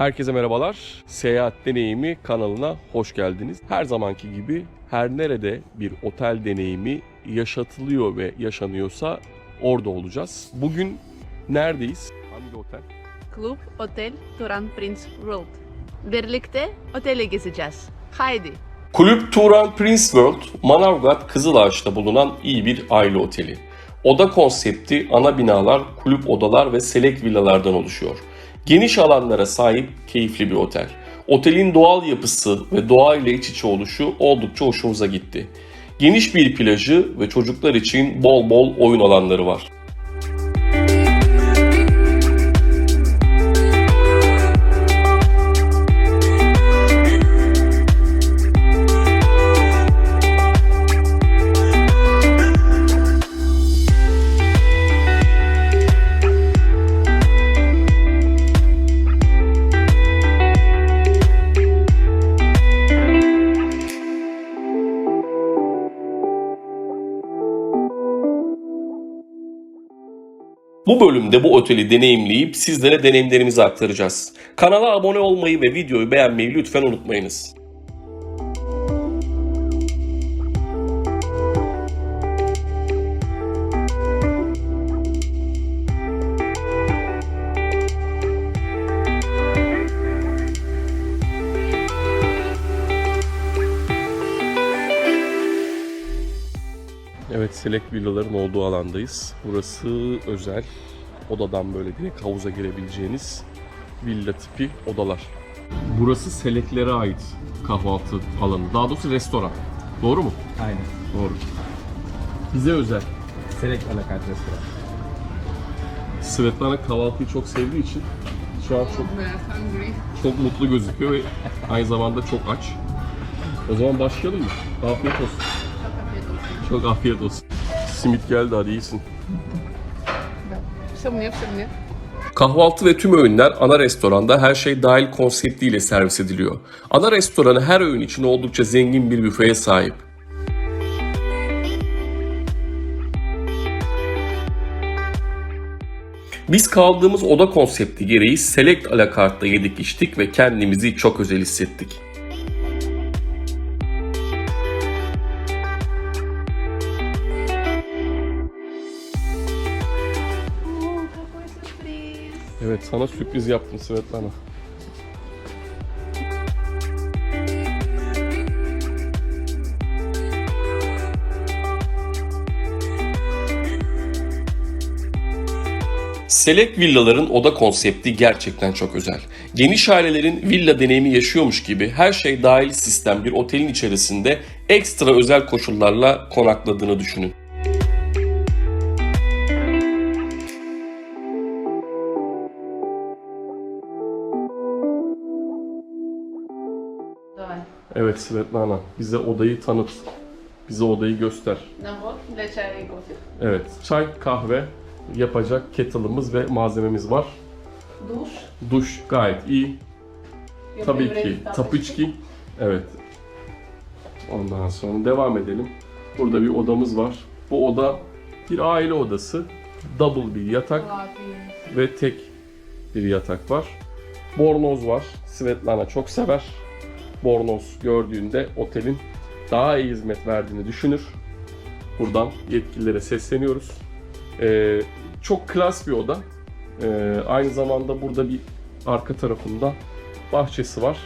Herkese merhabalar. Seyahat Deneyimi kanalına hoş geldiniz. Her zamanki gibi her nerede bir otel deneyimi yaşatılıyor ve yaşanıyorsa orada olacağız. Bugün neredeyiz? Hangi otel? Club Otel Turan Prince World. Birlikte oteli gezeceğiz. Haydi. Kulüp Turan Prince World, Manavgat Kızılağaç'ta bulunan iyi bir aile oteli. Oda konsepti ana binalar, kulüp odalar ve selek villalardan oluşuyor. Geniş alanlara sahip keyifli bir otel. Otelin doğal yapısı ve doğayla iç içe oluşu oldukça hoşumuza gitti. Geniş bir plajı ve çocuklar için bol bol oyun alanları var. Bu bölümde bu oteli deneyimleyip sizlere deneyimlerimizi aktaracağız. Kanala abone olmayı ve videoyu beğenmeyi lütfen unutmayınız. Evet, Selek villaların olduğu alandayız. Burası özel. Odadan böyle direkt havuza girebileceğiniz villa tipi odalar. Burası Seleklere ait kahvaltı alanı. Daha doğrusu restoran. Doğru mu? Aynen. Doğru. Bize özel. Select alakart restoran. Svetlana kahvaltıyı çok sevdiği için şu an çok çok mutlu gözüküyor ve aynı zamanda çok aç. O zaman başlayalım mı? Afiyet olsun. Çok afiyet olsun. Simit geldi hadi iyisin. Все мне, все мне. Kahvaltı ve tüm öğünler ana restoranda her şey dahil konseptiyle servis ediliyor. Ana restoranı her öğün için oldukça zengin bir büfeye sahip. Biz kaldığımız oda konsepti gereği Select Alakart'ta yedik içtik ve kendimizi çok özel hissettik. Evet sana sürpriz yaptım Svetlana. Selek villaların oda konsepti gerçekten çok özel. Geniş ailelerin villa deneyimi yaşıyormuş gibi her şey dahil sistem bir otelin içerisinde ekstra özel koşullarla konakladığını düşünün. Evet Svetlana, bize odayı tanıt. Bize odayı göster. Evet, çay, kahve yapacak kettle'ımız ve malzememiz var. Duş. Duş gayet iyi. Tabii ki. Tapıçki. Evet. Ondan sonra devam edelim. Burada bir odamız var. Bu oda bir aile odası. Double bir yatak ve tek bir yatak var. Bornoz var. Svetlana çok sever. Bornoz gördüğünde otelin daha iyi hizmet verdiğini düşünür. Buradan yetkililere sesleniyoruz. Ee, çok klas bir oda. Ee, aynı zamanda burada bir arka tarafında bahçesi var.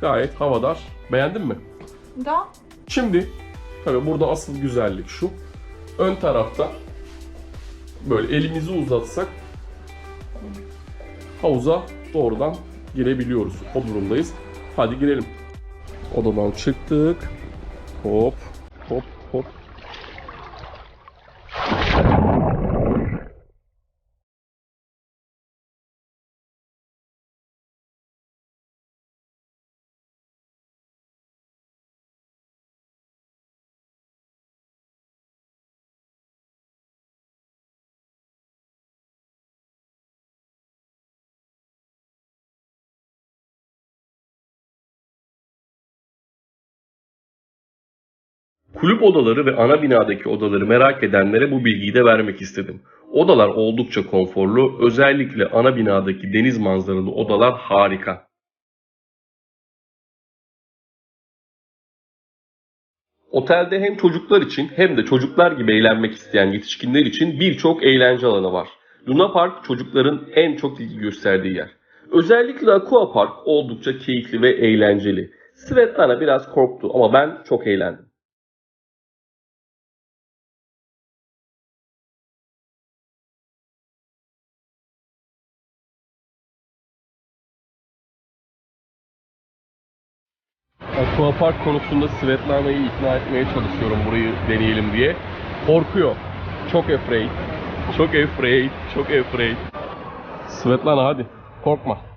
Gayet havadar. Beğendin mi? Да. Şimdi tabii burada asıl güzellik şu. Ön tarafta böyle elimizi uzatsak havuza doğrudan girebiliyoruz. O durumdayız. Hadi girelim. Odadan çıktık. Hop hop Kulüp odaları ve ana binadaki odaları merak edenlere bu bilgiyi de vermek istedim. Odalar oldukça konforlu, özellikle ana binadaki deniz manzaralı odalar harika. Otelde hem çocuklar için hem de çocuklar gibi eğlenmek isteyen yetişkinler için birçok eğlence alanı var. Luna Park çocukların en çok ilgi gösterdiği yer. Özellikle Aqua Park oldukça keyifli ve eğlenceli. Svetlana biraz korktu ama ben çok eğlendim. Aquapark konusunda Svetlana'yı ikna etmeye çalışıyorum burayı deneyelim diye. Korkuyor. Çok afraid. Çok afraid. Çok afraid. Svetlana hadi. Korkma.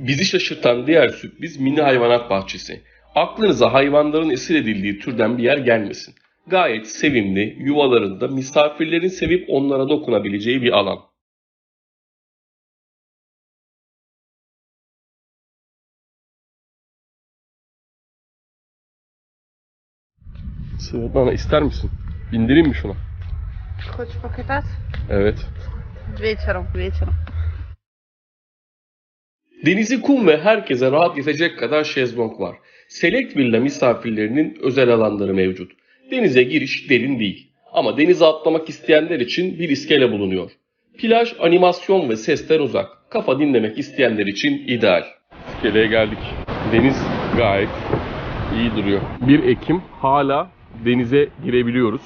Bizi şaşırtan diğer sürpriz mini hayvanat bahçesi. Aklınıza hayvanların esir edildiği türden bir yer gelmesin. Gayet sevimli, yuvalarında misafirlerin sevip onlara dokunabileceği bir alan. Svetlana ister misin? Bindireyim mi şuna? Хочешь покататься? Evet. Вечером, вечером. Denizi kum ve herkese rahat yetecek kadar şezlong var. Select Villa misafirlerinin özel alanları mevcut. Denize giriş derin değil. Ama denize atlamak isteyenler için bir iskele bulunuyor. Plaj, animasyon ve sesten uzak. Kafa dinlemek isteyenler için ideal. İskeleye geldik. Deniz gayet iyi duruyor. 1 Ekim hala denize girebiliyoruz.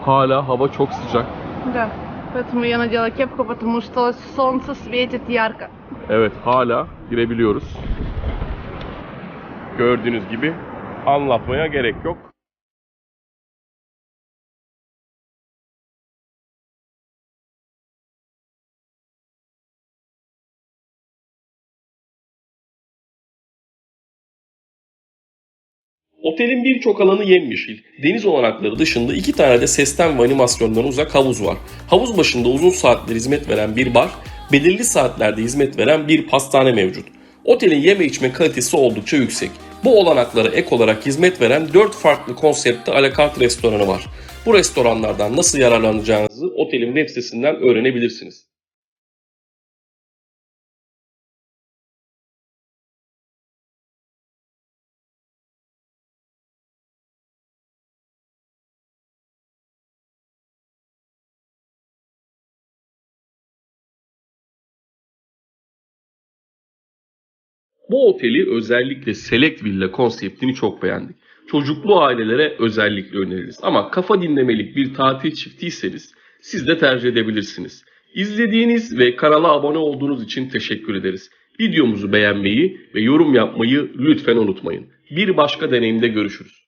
Hala hava çok sıcak. Да. Поэтому я надела кепку, потому что солнце светит ярко. Evet hala girebiliyoruz. Gördüğünüz gibi anlatmaya gerek yok. Otelin birçok alanı yemyeşil. Deniz olanakları dışında iki tane de sesten ve animasyondan uzak havuz var. Havuz başında uzun saatler hizmet veren bir bar, belirli saatlerde hizmet veren bir pastane mevcut. Otelin yeme içme kalitesi oldukça yüksek. Bu olanaklara ek olarak hizmet veren 4 farklı konseptte alakart restoranı var. Bu restoranlardan nasıl yararlanacağınızı otelin web sitesinden öğrenebilirsiniz. Bu oteli özellikle Select Villa konseptini çok beğendik. Çocuklu ailelere özellikle öneririz. Ama kafa dinlemelik bir tatil çiftiyseniz siz de tercih edebilirsiniz. İzlediğiniz ve kanala abone olduğunuz için teşekkür ederiz. Videomuzu beğenmeyi ve yorum yapmayı lütfen unutmayın. Bir başka deneyimde görüşürüz.